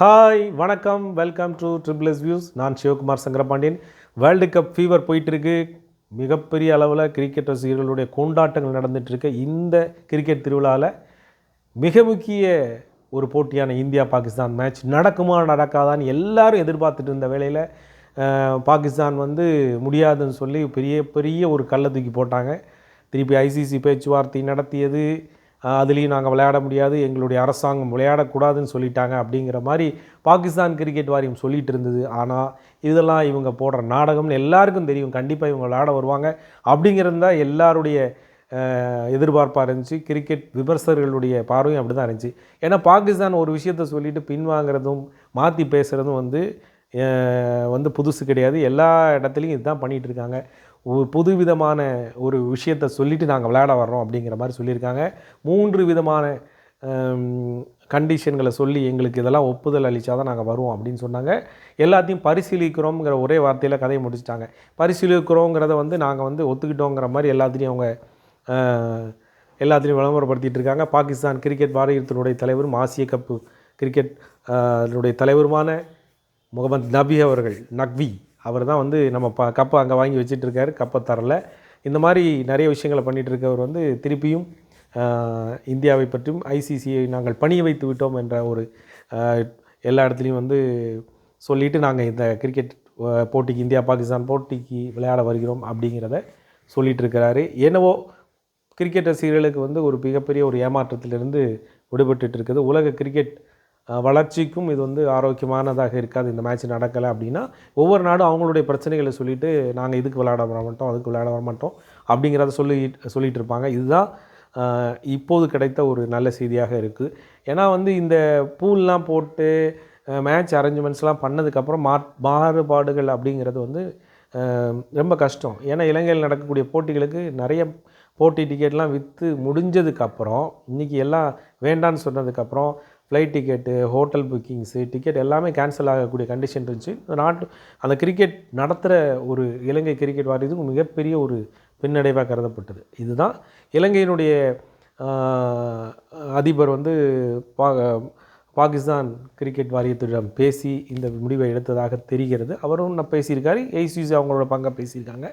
Hi வணக்கம். Welcome to triple S views நான் Sivakumar Sankarapandian. World cup fever போயிட்டுருக்கு. மிகப்பெரிய அளவில் கிரிக்கெட் ரசிகர்களுடைய கொண்டாட்டங்கள் நடந்துகிட்ருக்கு இந்த கிரிக்கெட் திருவிழாவில் மிக முக்கிய ஒரு போட்டியான இந்தியா பாகிஸ்தான் மேட்ச் நடக்குமா நடக்காதான்னு எல்லாரும் எதிர்பார்த்துட்டு இருந்த வேளையில் பாகிஸ்தான் வந்து முடியாதுன்னு சொல்லி பெரிய பெரிய ஒரு கல்லை தூக்கி போட்டாங்க. திருப்பி ஐசிசி பேச்சுவார்த்தை நடத்தியது. அதுலேயும் நாங்கள் விளையாட முடியாது எங்களுடைய அரசாங்கம் விளையாடக்கூடாதுன்னு சொல்லிட்டாங்க அப்படிங்கிற மாதிரி பாகிஸ்தான் கிரிக்கெட் வாரியம் சொல்லிட்டு இருந்தது. ஆனால் இதெல்லாம் இவங்க போடுற நாடகம்னு எல்லாருக்கும் தெரியும். கண்டிப்பாக இவங்க விளையாட வருவாங்க. அப்படிங்கிறது தான் எல்லாருடைய எதிர்பார்ப்பாக இருந்துச்சு. கிரிக்கெட் விமர்சகர்களுடைய பார்வையும் அப்படி தான் இருந்துச்சு. ஏன்னா பாகிஸ்தான் ஒரு விஷயத்த சொல்லிட்டு பின்வாங்கிறதும் மாற்றி பேசுகிறதும் வந்து வந்து புதுசு கிடையாது. எல்லா இடத்துலையும் இதுதான் பண்ணிகிட்டு இருக்காங்க புது விதமான ஒரு விஷயத்த சொல்லிவிட்டு நாங்கள் விளையாட வர்றோம் அப்படிங்கிற மாதிரி சொல்லியிருக்காங்க. மூன்று விதமான கண்டிஷன்களை சொல்லி எங்களுக்கு இதெல்லாம் ஒப்புதல் அளித்தா தான் நாங்கள் வருவோம் அப்படின்னு சொன்னாங்க. எல்லாத்தையும் பரிசீலிக்கிறோங்கிற ஒரே வார்த்தையில் கதையை முடிச்சிட்டாங்க. பரிசீலிக்கிறோங்கிறத வந்து நாங்கள் வந்து ஒத்துக்கிட்டோங்கிற மாதிரி எல்லாத்துலேயும் அவங்க எல்லாத்துலேயும் விளம்பரப்படுத்திகிட்டு இருக்காங்க. பாகிஸ்தான் கிரிக்கெட் வாரியத்தினுடைய தலைவரும் ஆசிய கப்பு கிரிக்கெட் தலைவருமான முகமது நபி அவர்கள் நக்வி அவர் தான் வந்து நம்ம ப கப்பை அங்கே வாங்கி வச்சுட்டு இருக்காரு கப்பை தரல. இந்த மாதிரி நிறைய விஷயங்களை பண்ணிகிட்டு இருக்கவர் வந்து திருப்பியும் இந்தியாவை பற்றியும் ஐசிசியை நாங்கள் பணிய வைத்து விட்டோம் என்ற ஒரு எல்லா இடத்துலையும் வந்து சொல்லிவிட்டு நாங்கள் இந்த கிரிக்கெட் போட்டிக்கு இந்தியா பாகிஸ்தான் போட்டிக்கு விளையாட வருகிறோம் அப்படிங்கிறத சொல்லிகிட்டு இருக்கிறாரு என்னவோ கிரிக்கெட் ரசிகர்களுக்கு வந்து ஒரு மிகப்பெரிய ஒரு ஏமாற்றத்திலிருந்து விடுபட்டு இருக்குது உலக கிரிக்கெட் வளர்ச்சிக்கும் இது வந்து ஆரோக்கியமானதாக இருக்காது. இந்த மேட்ச் நடக்கலை அப்படின்னா ஒவ்வொரு நாடும் அவங்களுடைய பிரச்சனைகளை சொல்லிட்டு நாங்கள் இதுக்கு விளையாட வர மாட்டோம் அதுக்கு விளையாட வர மாட்டோம் அப்படிங்கிறத சொல்லி சொல்லிகிட்டு இருப்பாங்க. இதுதான் இப்போது கிடைத்த ஒரு நல்ல செய்தியாக இருக்குது ஏன்னா வந்து இந்த பூல்லாம் போட்டு மேட்ச் அரேஞ்ச்மெண்ட்ஸ்லாம் பண்ணதுக்கப்புறம் மா மாறுபாடுகள் அப்படிங்கிறது வந்து ரொம்ப கஷ்டம். ஏன்னா இலங்கையில் நடக்கக்கூடிய போட்டிகளுக்கு நிறைய போட்டி டிக்கெட்லாம் விற்று முடிஞ்சதுக்கப்புறம் இன்றைக்கி எல்லாம் வேண்டான்னு சொன்னதுக்கப்புறம் flight ticket hotel bookings ticket எல்லாமே கேன்சல் ஆகக்கூடிய கண்டிஷன் இருந்துச்சு. நாட்டு அந்த கிரிக்கெட் நடத்துகிற ஒரு இலங்கை கிரிக்கெட் வாரியத்துக்கு மிகப்பெரிய ஒரு பின்னடைவாக கருதப்பட்டது. இதுதான் இலங்கையினுடைய அதிபர் வந்து பா பாகிஸ்தான் கிரிக்கெட் வாரியத்திடம் பேசி இந்த முடிவை எடுத்ததாக தெரிகிறது. அவரும் நான் பேசியிருக்காரு. ஏசிசி அவங்களோட பங்கை பேசியிருக்காங்க.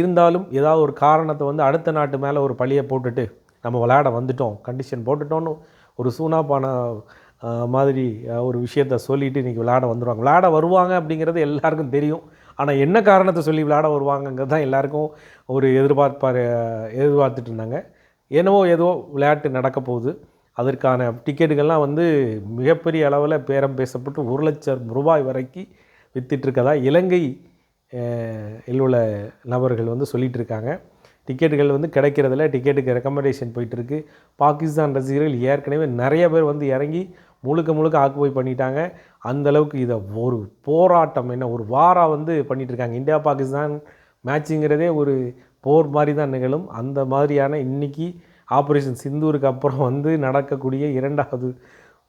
இருந்தாலும் ஏதாவது ஒரு காரணத்தை வந்து அடுத்த நாட்டு மேலே ஒரு பழியை போட்டுட்டு நம்ம விளையாட வந்துட்டோம் கண்டிஷன் போட்டுட்டோன்னு ஒரு சூனாப்பான மாதிரி ஒரு விஷயத்த சொல்லிட்டு இன்றைக்கி விளையாட வந்துடுவாங்க விளையாட வருவாங்க அப்படிங்கிறது எல்லாருக்கும் தெரியும். ஆனால் என்ன காரணத்தை சொல்லி விளையாட வருவாங்கங்கிறது தான் எல்லாருக்கும் ஒரு எதிர்பார்ப்பார் எதிர்பார்த்துட்டு இருந்தாங்க. என்னவோ ஏதோ விளையாட்டு நடக்க போகுது. அதற்கான டிக்கெட்டுகள்லாம் வந்து மிகப்பெரிய அளவில் பேரம் பேசப்பட்டு ஒரு லட்சம் ரூபாய் வரைக்கும் வித்திட்ருக்கதா இலங்கை இல் உள்ள நபர்கள் வந்து சொல்லிகிட்டு இருக்காங்க. டிக்கெட்டுகள் வந்து கிடைக்கிறதில்ல. டிக்கெட்டுக்கு ரெக்கமெண்டேஷன் போயிட்டுருக்கு. பாகிஸ்தான் ரசிகர்கள் ஏற்கனவே நிறைய பேர் வந்து இறங்கி முழுக்க முழுக்க ஆக்குபை பண்ணிட்டாங்க. அந்த அளவுக்கு இதை ஒரு போராட்டம் என்ன ஒரு வாராக வந்து பண்ணிகிட்ருக்காங்க இருக்காங்க இந்தியா பாகிஸ்தான் மேட்சுங்கிறதே ஒரு போர் மாதிரி தான் நிகழும். அந்த மாதிரியான இன்னைக்கு ஆப்ரேஷன் சிந்தூருக்கு அப்புறம் வந்து நடக்கக்கூடிய இரண்டாவது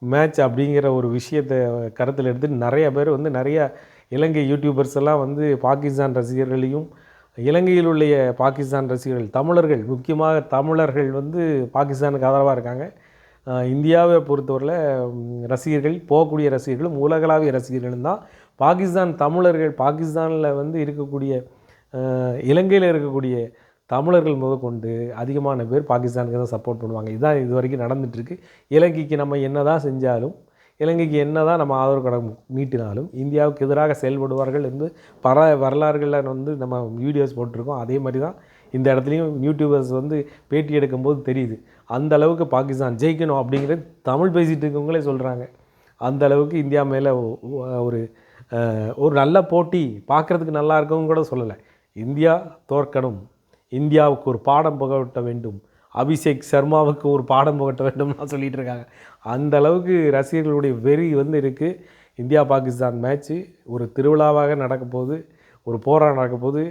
மேட்ச் அப்படிங்கிற ஒரு விஷயத்தை கருத்தில் எடுத்து நிறைய பேர் வந்து நிறைய இலங்கை யூடியூபர்ஸ் எல்லாம் வந்து பாகிஸ்தான் ரசிகர்களையும் இலங்கையில் உள்ள பாகிஸ்தான் ரசிகர்கள் தமிழர்கள் முக்கியமாக தமிழர்கள் வந்து பாகிஸ்தானுக்கு ஆதரவாக இருக்காங்க. இந்தியாவை பொறுத்தவரையில் ரசிகர்கள் போகக்கூடிய ரசிகர்களும் உலகளாவிய ரசிகர்களும் தான். பாகிஸ்தான் தமிழர்கள் பாகிஸ்தானில் வந்து இருக்கக்கூடிய இலங்கையில் இருக்கக்கூடிய தமிழர்கள் முதற்கொண்டு அதிகமான பேர் பாகிஸ்தானுக்கு தான் சப்போர்ட் பண்ணுவாங்க. இதுதான் இது வரைக்கும் நடந்துகிட்ருக்கு இலங்கைக்கு நம்ம என்ன தான் செஞ்சாலும் இலங்கைக்கு என்ன தான் நம்ம ஆதரவு கடன் மீட்டினாலும் இந்தியாவுக்கு எதிராக செயல்படுவார்கள் என்று பல வரலாறுகளில் வந்து நம்ம வீடியோஸ் போட்டிருக்கோம். அதே மாதிரி தான் இந்த இடத்துலையும் யூடியூபர்ஸ் வந்து பேட்டி எடுக்கும்போது தெரியுது. அந்த அளவுக்கு பாகிஸ்தான் ஜெயிக்கணும் அப்படிங்கிறது தமிழ் பேசிகிட்டு இருக்கவங்களே சொல்கிறாங்க அந்த அளவுக்கு இந்தியா மேலே ஒரு ஒரு நல்ல போட்டி பார்க்குறதுக்கு நல்லா இருக்கவும் கூட சொல்லலை. இந்தியா தோற்கணும் இந்தியாவுக்கு ஒரு பாடம் புகட்ட வேண்டும். அபிஷேக் சர்மாவுக்கு ஒரு பாடம் புகட்ட வேண்டும்லாம் சொல்லிகிட்டு இருக்காங்க. அந்த அளவுக்கு ரசிகர்களுடைய வெறி வந்து இருக்குது இந்தியா பாகிஸ்தான் மேட்ச்சு ஒரு திருவிழாவாக நடக்க போகுது ஒரு போராட்டம் நடக்க போகுது.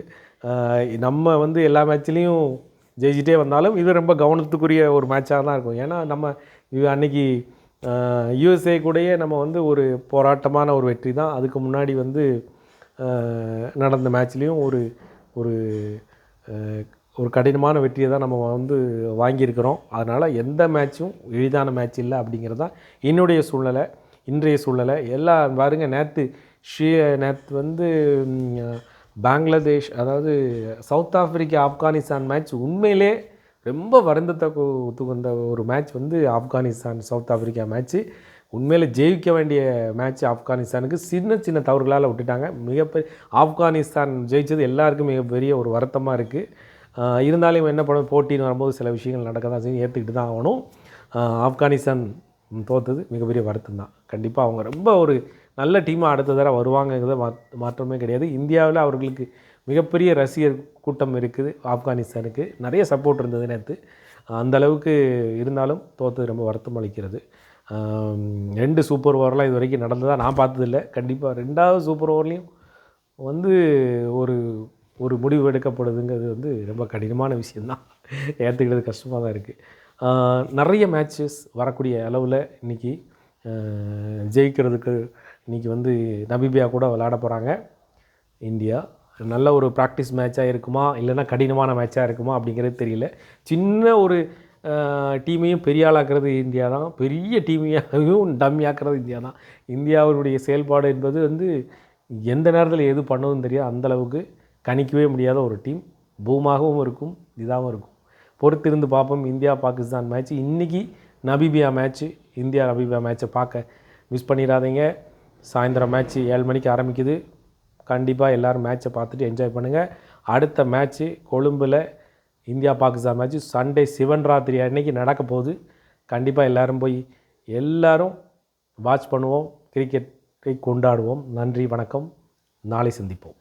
நம்ம வந்து எல்லா மேட்ச்லேயும் ஜெயிச்சிட்டே வந்தாலும் இது ரொம்ப கவனத்துக்குரிய ஒரு மேட்சாக தான் இருக்கும். ஏன்னா நம்ம அன்னைக்கு யூஎஸ்ஏ கூடயே நம்ம வந்து ஒரு போராட்டமான ஒரு வெற்றி தான். அதுக்கு முன்னாடி வந்து நடந்த மேட்ச்லேயும் ஒரு ஒரு ஒரு கடினமான வெற்றியை தான் நம்ம வந்து வாங்கியிருக்கிறோம். அதனால் எந்த மேட்ச்சும் எளிதான மேட்ச் இல்லை அப்படிங்கிறது தான் என்னுடைய சூழ்நிலை இன்றைய சூழலை எல்லா பாருங்க நேற்று ஷீ நேற்று வந்து பங்களாதேஷ் அதாவது சவுத் ஆப்பிரிக்கா ஆப்கானிஸ்தான் மேட்ச் உண்மையிலே ரொம்ப வருந்தத்தை கு- ஒரு மேட்ச் வந்து ஆப்கானிஸ்தான் சவுத் ஆப்பிரிக்கா மேட்ச்சு. உண்மையில் ஜெயிக்க வேண்டிய மேட்ச் ஆப்கானிஸ்தானுக்கு சின்ன சின்ன தவறுகளால் விட்டுட்டாங்க. மிகப்பெரிய ஆப்கானிஸ்தான் ஜெயிச்சது எல்லாருக்கும் மிகப்பெரிய ஒரு வருத்தமாக இருக்குது இருந்தாலும் என்ன பண்ண போட்டின்னு வரும்போது சில விஷயங்கள் நடக்க தான் செய்யும். ஏற்றுக்கிட்டு தான் ஆகணும் ஆப்கானிஸ்தான் தோத்தது மிகப்பெரிய வருத்தம் தான் கண்டிப்பாக அவங்க ரொம்ப ஒரு நல்ல டீமாக அடுத்த தடவை வருவாங்கங்கிறத மா மாற்றமே கிடையாது. இந்தியாவில் அவர்களுக்கு மிகப்பெரிய ரசிகர் கூட்டம் இருக்குது ஆப்கானிஸ்தானுக்கு. நிறைய சப்போர்ட் இருந்தது நேற்று அந்த அளவுக்கு இருந்தாலும் தோற்றது ரொம்ப வருத்தம் அளிக்கிறது. ரெண்டு சூப்பர் ஓவர்லாம் இது வரைக்கும் நடந்ததாக நான் பார்த்ததில்ல. கண்டிப்பாக ரெண்டாவது சூப்பர் ஓவர்லேயும் வந்து ஒரு ஒரு முடிவு எடுக்கப்படுதுங்கிறது வந்து ரொம்ப கடினமான விஷயந்தான் ஏற்றுக்கிறது கஷ்டமாக தான் இருக்குது நிறைய மேட்சஸ் வரக்கூடிய அளவில் இன்றைக்கி ஜெயிக்கிறதுக்கு இன்றைக்கி வந்து நபிபியா கூட விளையாட போகிறாங்க இந்தியா நல்ல ஒரு ப்ராக்டிஸ் மேட்சாக இருக்குமா? இல்லைன்னா கடினமான மேட்சாக இருக்குமா? அப்படிங்கிறது தெரியல. சின்ன ஒரு டீமையும் பெரிய ஆளாக்குறது இந்தியா தான். பெரிய டீமையாகவும் டம்மியாக்குறது இந்தியா தான். இந்தியாவினுடைய செயல்பாடு என்பது வந்து எந்த நேரத்தில் எது பண்ணதுன்னு தெரியாது. அந்த அளவுக்கு கணிக்கவே முடியாத ஒரு டீம். பூமாகவும் இருக்கும் இதாகவும் இருக்கும். பொறுத்திருந்து பார்ப்போம். இந்தியா பாகிஸ்தான் மேட்ச் இன்றைக்கி நபிபியா மேட்ச்சு இந்தியா நபிபியா மேட்ச்சை பார்க்க மிஸ் பண்ணிடாதீங்க. சாயந்தரம் மேட்ச்சு ஏழு மணிக்கு ஆரம்பிக்குது. கண்டிப்பாக எல்லோரும் மேட்ச்சை பார்த்துட்டு என்ஜாய் பண்ணுங்கள் அடுத்த மேட்ச்சு கொழும்பில் India Pakistan match Sunday seven ராத்திரி அன்னைக்கு நடக்க போகுது. கண்டிப்பாக எல்லோரும் போய் எல்லோரும் வாட்ச் பண்ணுவோம். கிரிக்கெட்டை கொண்டாடுவோம். நன்றி வணக்கம். நாளை சந்திப்போம்.